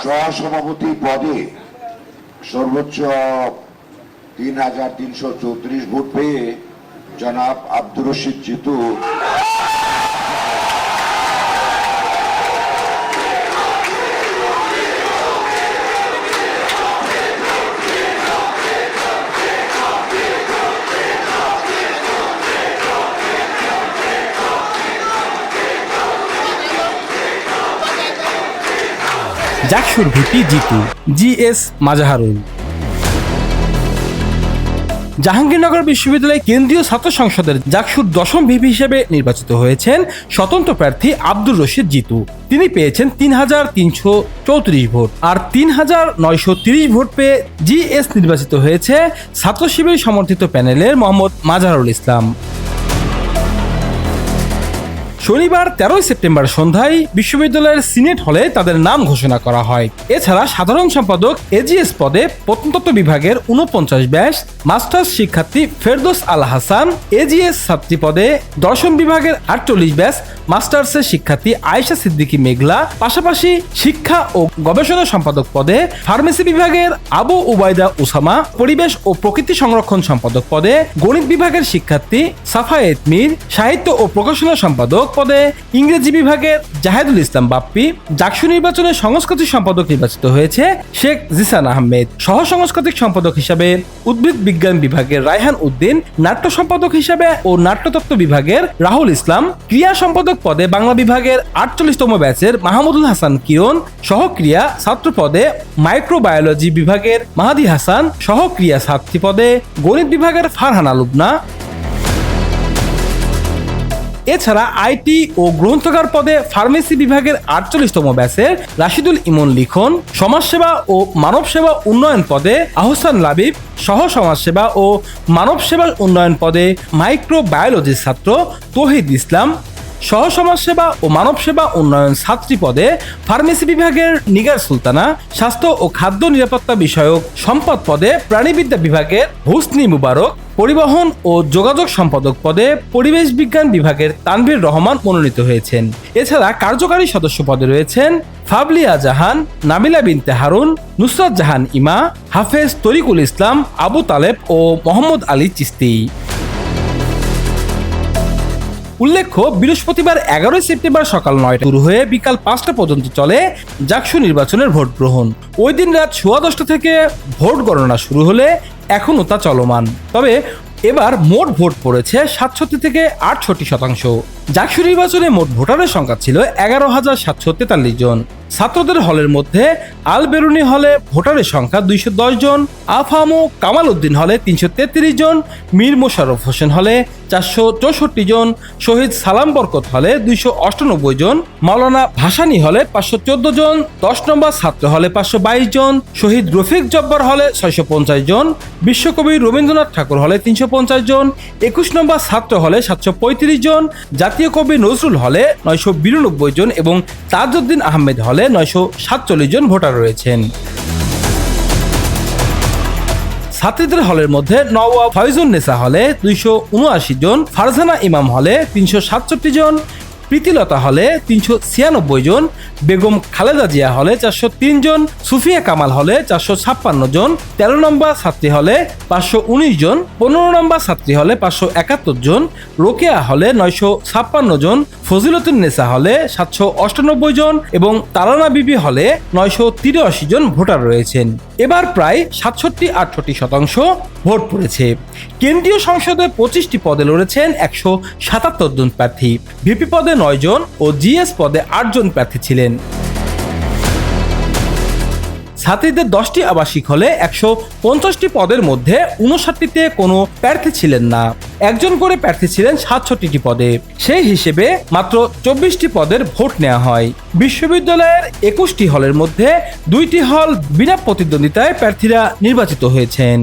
সহসভাপতি পদে সর্বোচ্চ তিন হাজার তিনশো চৌত্রিশ ভোট পেয়ে জনাব Abdur Rashid Jitu জাকসুর VP Jitu? G S Mazaharul. Jahangirnagar বিশ্ববিদ্যালয় কেন্দ্রীয় ছাত্র সংসদের জাকসুর দশম ভিপি হিসেবে নির্বাচিত হয়েছেন স্বতন্ত্র প্রার্থী আব্দুর রশিদ জিতু। তিনি পেয়েছেন তিন হাজার তিনশো চৌত্রিশ ভোট আর তিন হাজার নয়শো তিরিশ ভোট পেয়ে জিএস নির্বাচিত হয়েছে ছাত্র শিবির সমর্থিত প্যানেলের মোহাম্মদ মাজাহারুল ইসলাম। শনিবার তেরোই সেপ্টেম্বর সন্ধ্যায় বিশ্ববিদ্যালয়ের সিনেট হলে তাদের নাম ঘোষণা করা হয়। এছাড়া সাধারণ সম্পাদক এজিএস পদে প্রত্নতত্ত্ব বিভাগের উনপঞ্চাশ ব্যাস মাস্টার্স শিক্ষার্থী ফেরদোস আল হাসান এজিএস ছাত্রী পদে দর্শন বিভাগের আটচল্লিশ ব্যাস মাস্টার্সের শিক্ষার্থী আয়েশা সিদ্দিকী মেঘলা, পাশাপাশি শিক্ষা ও গবেষণা সম্পাদক পদে ফার্মেসি বিভাগের আবু উবায়দা উসামা, পরিবেশ ও প্রকৃতি সংরক্ষণ সম্পাদক পদে গণিত বিভাগের শিক্ষার্থী সাফায়েত মির সাহিত্য ও প্রকাশনা সম্পাদক পদে ইংরেজি বিভাগের জাহেদুল ইসলাম বাপ্পি, জাকসু নির্বাচনে সংস্কৃতি সম্পাদক নির্বাচিত হয়েছে শেখ জিসান আহমেদ। সহ সাংস্কৃতিক সম্পাদক হিসাবে উদ্ভিদ বিজ্ঞান বিভাগের রায়হান উদ্দিন, নাট্য সম্পাদক হিসাবে ও নাট্যতত্ত্ব বিভাগের রাহুল ইসলাম, ক্রিয়া সম্পাদক পদে বাংলা বিভাগের আটচল্লিশতম ব্যাচের মাহমুদুল হাসান কিরণ, সহক্রিয়া ছাত্র পদে মাইক্রোবায়োলজি বিভাগের মাহাদি হাসান, সহক্রিয়া ছাত্রী পদে গণিত বিভাগের ফারহানা লুবনা এছাড়া আইটি ও গ্রন্থকার পদে ফার্মেসি বিভাগের আটচল্লিশতম ব্যাচের রাশিদুল ইমন লিখন, সমাজসেবা ও মানব সেবা উন্নয়ন পদে আহসান লাবিব সহ সমাজসেবা ও মানব সেবা উন্নয়ন পদে মাইক্রোবায়োলজির ছাত্র তহিদ ইসলাম সহ সমাজসেবা ও মানব সেবা উন্নয়ন ছাত্রী পদে ফার্মেসি বিভাগের নিগার সুলতানা, স্বাস্থ্য ও খাদ্য নিরাপত্তা বিষয়ক সম্পদ পদে প্রাণীবিদ্যা বিভাগের হুসনি মুবারক, পরিবহন ও যোগাযোগ সম্পাদক পদে পরিবেশ বিজ্ঞান বিভাগের তানভীর রহমান মনোনীত হয়েছেন। এছাড়া কার্যকারী সদস্য পদে রয়েছেন ফাবলিয়া জাহান, নাবিলা বিনতে হারুন, নুসরাত জাহান ইমা, হাফেজ তরিকুল ইসলাম, আবু তালেব ও মোহাম্মদ আলী চিস্তি। উল্লেখ্য, বৃহস্পতিবার এগারোই সেপ্টেম্বর সকাল নয়টা শুরু হয়ে বিকাল পাঁচটা পর্যন্ত চলে জাকসু নির্বাচনের ভোট গ্রহণ। ওই দিন রাত সোয়া দশটা থেকে ভোট গণনা শুরু হলে এখনও তা চলমান। তবে এবার মোট ভোট পড়েছে সাতষট্টি থেকে আটষট্টি শতাংশ। জাকসু নির্বাচনে মোট ভোটারের সংখ্যা ছিল এগারো হাজার সাতশো তেতাল্লিশ জন। ছাত্রদের হলের মধ্যে আল বেরুনি হলে ভোটারের সংখ্যা দুইশো দশ জন আফামো কামাল উদ্দিন হলে তিনশো তেত্রিশ জন, মীর মোশাররফ হোসেন হলে চারশো চৌষট্টি জন, শহীদ সালাম বরকত হলে দুইশো অষ্টানব্বই জন, মাওলানা ভাসানি হলে পাঁচশো চোদ্দ জন, দশ নম্বর ছাত্র হলে পাঁচশো বাইশ জন, শহীদ রফিক জব্বার হলে ছয়শো পঞ্চাশ জন, বিশ্বকবি রবীন্দ্রনাথ ঠাকুর হলে তিনশো পঞ্চাশ জন, একুশ নম্বর ছাত্র হলে সাতশো পঁয়ত্রিশ জন, জাতীয় কবি নজরুল হলে নয়শো বিরানব্বই জন এবং তাজউদ্দিন আহমেদ হলে নয়শো সাতচল্লিশ জন ভোটার রয়েছেন। ছাত্রীদের হলের মধ্যে নওয়াব ফয়জুন নেসা হলে দুইশো উনআশি জন, ফারজানা ইমাম হলে তিনশো সাতষট্টি জন প্রীতিলতা হলে তিনশো ছিয়ানব্বই জন, বেগম খালেদা জিয়া হলে চারশো তিন জন, সুফিয়া কামাল হলে চারশো ছাপ্পান্ন জন, তেরো নম্বর ছাত্রী হলে পাঁচশো উনিশ জন, পনেরো নম্বর ছাত্রী হলে পাঁচশো একাত্তর জন, রোকেয়া হলে নয়শো ছাপ্পান্ন জন, ফজিলতুন নেসা হলে সাতশো অষ্টানব্বই জন এবং তারানা বিবি হলে নয়শো তিরাশি জন ভোটার রয়েছেন। এবার প্রায় সাতষট্টি আটষট্টি শতাংশ ভোট পড়েছে। কেন্দ্রীয় সংসদে পঁচিশটি পদে লড়েছেন একশো সাতাত্তর জন প্রার্থী। ভিপি পদে নয় জন ও জিএস পদে আটজন প্রার্থী ছিলেন। ছাত্রীদের দশটি আবাসিক হলে একশো পঞ্চাশটি পদের মধ্যে উনষাটটিতে কোনো প্রার্থী ছিলেন না। একজন করে প্রার্থী ছিলেন সাতষট্টিটি পদে। সেই হিসেবে মাত্র চব্বিশটি পদের ভোট নেওয়া হয়। বিশ্ববিদ্যালয়ের একুশটি হলের মধ্যে দুইটি হল বিনা প্রতিদ্বন্দ্বিতায় প্রার্থীরা নির্বাচিত হয়েছেন।